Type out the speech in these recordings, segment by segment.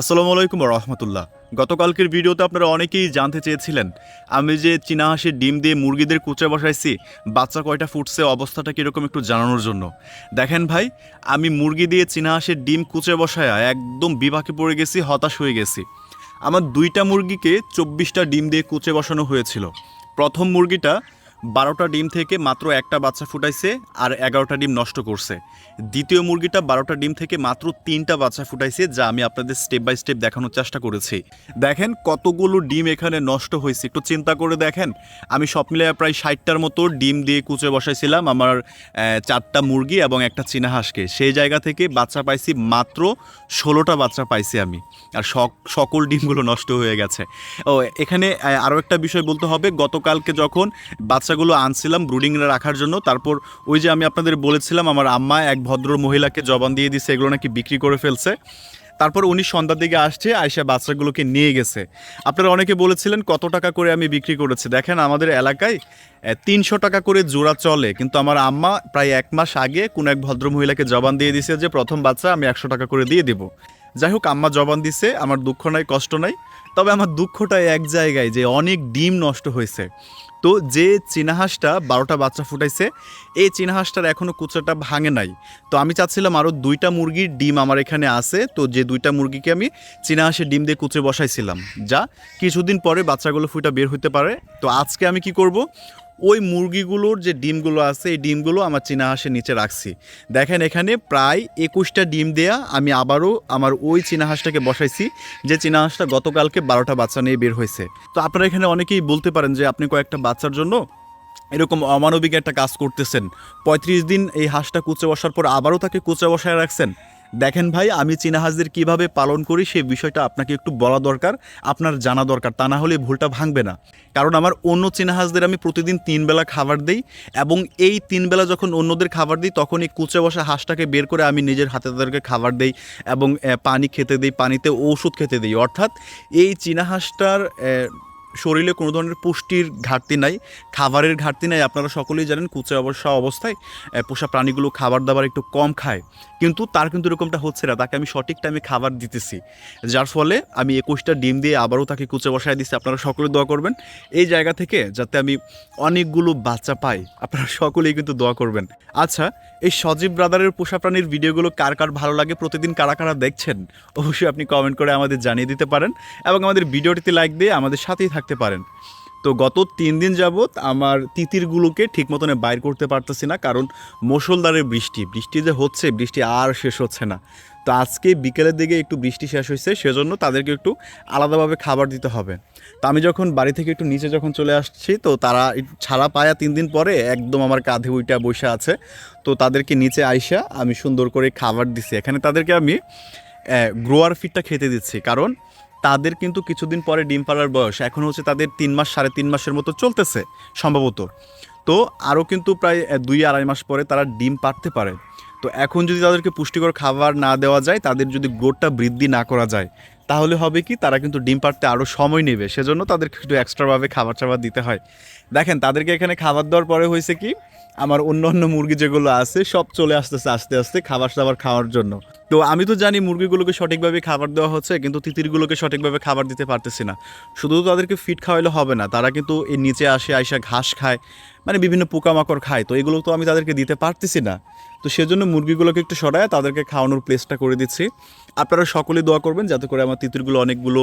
আসসালামু আলাইকুম রহমতুল্লাহ। গতকালকের ভিডিওতে আপনারা অনেকেই জানতে চেয়েছিলেন, আমি যে চীনা হাঁসের ডিম দিয়ে মুরগিদের কুচে বসাইছি, বাচ্চা কয়টা ফুটছে, অবস্থাটা কীরকম একটু জানানোর জন্য। দেখেন ভাই, আমি মুরগি দিয়ে চীনা হাঁসের ডিম কুচে বসায় একদম বিপাকে পড়ে গেছি, হতাশ হয়ে গেছি। আমার দুইটা মুরগিকে চব্বিশটা ডিম দিয়ে কুচে বসানো হয়েছিল। প্রথম মুরগিটা বারোটা ডিম থেকে মাত্র একটা বাচ্চা ফুটাইছে আর এগারোটা ডিম নষ্ট করছে। দ্বিতীয় মুরগিটা বারোটা ডিম থেকে মাত্র তিনটা বাচ্চা ফুটাইছে, যা আমি আপনাদের স্টেপ বাই স্টেপ দেখানোর চেষ্টা করেছি। দেখেন কতগুলো ডিম এখানে নষ্ট হয়েছে, একটু চিন্তা করে দেখেন। আমি সব মিলে প্রায় ষাটটার মতো ডিম দিয়ে কুচে বসাইছিলাম আমার চারটা মুরগি এবং একটা চীনা হাঁসকে। সেই জায়গা থেকে বাচ্চা পাইছি মাত্র ষোলোটা বাচ্চা পাইছি আমি, আর সক- সকল ডিমগুলো নষ্ট হয়ে গেছে। ও, এখানে আরও একটা বিষয় বলতে হবে, গতকালকে যখন বাচ্চাগুলো আনছিলাম ব্রুডিং রাখার জন্য। তারপর ওই যে আমি আপনাদের বলেছিলাম, আমার আম্মা এক ভদ্র মহিলাকে জবান দিয়ে দিছে, এগুলো নাকি বিক্রি করে ফেলছে। তারপর উনি সন্ধ্যার দিকে আসছে আয়সা বাচ্চাগুলোকে নিয়ে গেছে। আপনারা অনেকে বলেছিলেন, কত টাকা করে আমি বিক্রি করেছি? দেখেন আমাদের এলাকায় তিনশো টাকা করে জোড়া চলে। কিন্তু আমার আম্মা প্রায় এক মাস আগে কোনো এক ভদ্র মহিলাকে জবান দিয়ে দিছে যে, প্রথম বাচ্চা আমি একশো টাকা করে দিয়ে দেবো। যাই হোক, আম্মা জবান দিছে, আমার দুঃখ নাই, কষ্ট নাই। তবে আমার দুঃখটা এক জায়গায় যে অনেক ডিম নষ্ট হয়েছে। তো যে চীনা হাঁসটা বারোটা বাচ্চা ফুটাইছে, এই চীনা হাঁসটার এখনও কুচাটা ভাঙে নাই। তো আমি চাচ্ছিলাম আরও দুইটা মুরগির ডিম আমার এখানে আছে, তো যে দুইটা মুরগিকে আমি চীনা হাঁসের ডিম দিয়ে কুচে বসাইছিলাম। যা কিছুদিন পরে বাচ্চাগুলো ফুটা বের হতে পারে। তো আজকে আমি কি করব? ওই মুরগিগুলোর যে ডিমগুলো আছে, এই ডিমগুলো আমার চীনা হাঁসের নিচে রাখছি। দেখেন এখানে প্রায় একুশটা ডিম দেয়া আমি আবারও আমার ওই চীনা হাঁসটাকে বসাইছি, যে চীনা হাঁসটা গতকালকে বারোটা বাচ্চা নিয়ে বের হয়েছে। তো আপনারা এখানে অনেকেই বলতে পারেন যে আপনি কয়েকটা বাচ্চার জন্য এরকম অমানবিক একটা কাজ করতেছেন। পঁয়ত্রিশ দিন এই হাঁসটা কুচে বসার পর আবারও তাকে কুচে বসায় রাখছেন? দেখেন ভাই, আমি চীনা হাঁসদের কীভাবে পালন করি সেই বিষয়টা আপনাকে একটু বলা দরকার, আপনার জানা দরকার, তা না হলে ভুলটা ভাঙবে না। কারণ আমার অন্য চীনা হাঁসদের আমি প্রতিদিন তিন বেলা খাবার দিই এবং এই তিন বেলা যখন অন্যদের খাবার দিই তখন এই কুচে বসা হাঁসটাকে বের করে আমি নিজের হাতে তাদেরকে খাবার দিই এবং পানি খেতে দিই, পানিতে ঔষধ খেতে দিই। অর্থাৎ এই চীনা হাঁসটার শরীরে কোনো ধরনের পুষ্টির ঘাটতি নাই, খাবারের ঘাটতি নাই। আপনারা সকলেই জানেন কুচে অবস্থা অবস্থায় পোষা প্রাণীগুলো খাবার দাবার একটু কম খায়। কিন্তু তার কিন্তু এরকমটা হচ্ছে না, তাকে আমি সঠিক টাইমে খাবার দিতেছি। যার ফলে আমি একুশটা ডিম দিয়ে আবারও তাকে কুচে বসায় দিচ্ছি আপনারা সকলে দোয়া করবেন। এই জায়গা থেকে যাতে আমি অনেকগুলো বাচ্চা পাই, আপনারা সকলেই কিন্তু দোয়া করবেন। আচ্ছা এই সজীব ব্রাদারের পোষা প্রাণীর ভিডিওগুলো কার কার ভালো লাগে, প্রতিদিন কারা কারা দেখছেন, অবশ্যই আপনি কমেন্ট করে আমাদের জানিয়ে দিতে পারেন। এবং আমাদের ভিডিওটিতে লাইক দিয়ে আমাদের সাথেই থাকতে পারেন। তো গত তিন দিন যাবৎ আমার তিতিরগুলোকে ঠিক মতনে বাইর করতে পারতেছি না, কারণ মুষলধারের বৃষ্টি। বৃষ্টি যে হচ্ছে, বৃষ্টি আর শেষ হচ্ছে না। তো আজকে বিকেলের দিকে একটু বৃষ্টি শেষ হয়েছে, সেজন্য তাদেরকে একটু আলাদাভাবে খাবার দিতে হবে। তো আমি যখন বাড়ি থেকে একটু নিচে যখন চলে আসছি, তো তারা ছাড়া পায়া তিন দিন পরে একদম আমার কাঁধে উইটা বসে আছে। তো তাদেরকে নিচে আইসা আমি সুন্দর করে খাবার দিছি। এখানে তাদেরকে আমি গ্রোয়ার ফিডটা খেতে দিচ্ছি। কারণ তাদের কিন্তু কিছুদিন পরে ডিম পাড়ার বয়স। এখন হচ্ছে তাদের তিন মাস, সাড়ে তিন মাসের মতো চলতেছে, সম্ভবত। তো আরও কিন্তু প্রায় দুই আড়াই মাস পরে তারা ডিম পাড়তে পারে। তো এখন যদি তাদেরকে পুষ্টিকর খাবার না দেওয়া যায়, তাদের যদি গোটটা বৃদ্ধি না করা যায় তাহলে হবে কি, তারা কিন্তু ডিম পাড়তে আরও সময় নেবে, সেজন্য তাদেরকে একটু এক্সট্রাভাবে খাবার টাবার দিতে হয়। দেখেন, তাদেরকে এখানে খাবার দেওয়ার পরে হয়েছে কি, আমার অন্য অন্য মুরগি যেগুলো আছে, সব চলে আসতেছে আস্তে আস্তে খাবার দাবার খাওয়ার জন্য। তো আমি তো জানি মুরগিগুলোকে সঠিকভাবে খাবার দেওয়া হচ্ছে, কিন্তু তিতিরগুলোকে সঠিকভাবে খাবার দিতে পারতেছি না। শুধু তাদেরকে ফিট খাওয়াইলে হবে না, তারা কিন্তু এই নিচে আসে, আইসা ঘাস খায় মানে বিভিন্ন পোকামাকড় খায়, তো এগুলো তো আমি তাদেরকে দিতে পারতেছি না। তো সেজন্য মুরগিগুলোকে একটু সরায় তাদেরকে খাওয়ানোর প্লেসটা করে দিচ্ছি। আপনারা সকলে দোয়া করবেন, যাতে করে আমার তিতিরগুলো অনেকগুলো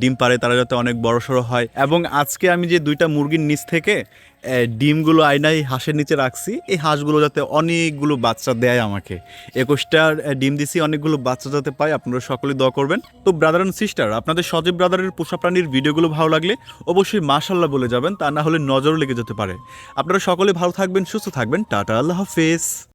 ডিম পারে তারা যাতে অনেক বড় সড়ো হয়। এবং আজকে আমি যে দুইটা মুরগির নিচ থেকে ডিমগুলো আয়নাই হাঁসের নিচে রাখছি, এই হাঁসগুলো যাতে অনেকগুলো বাচ্চা দেয় আমাকে। একুশটা ডিম দিছি, অনেকগুলো বাচ্চা যাতে পাই আপনারা সকলে দোয়া করবেন। তো ব্রাদার অ্যান্ড সিস্টার আপনাদের সজীব ব্রাদারের পোষা প্রাণীর ভিডিওগুলো ভালো লাগলে অবশ্যই মাশাল্লাহ বলে যাবেন, তা না হলে নজর লেগে যেতে পারে। আপনারা সকলে ভালো থাকবেন, সুস্থ থাকবেন, টাটা, আল্লাহ হাফেজ।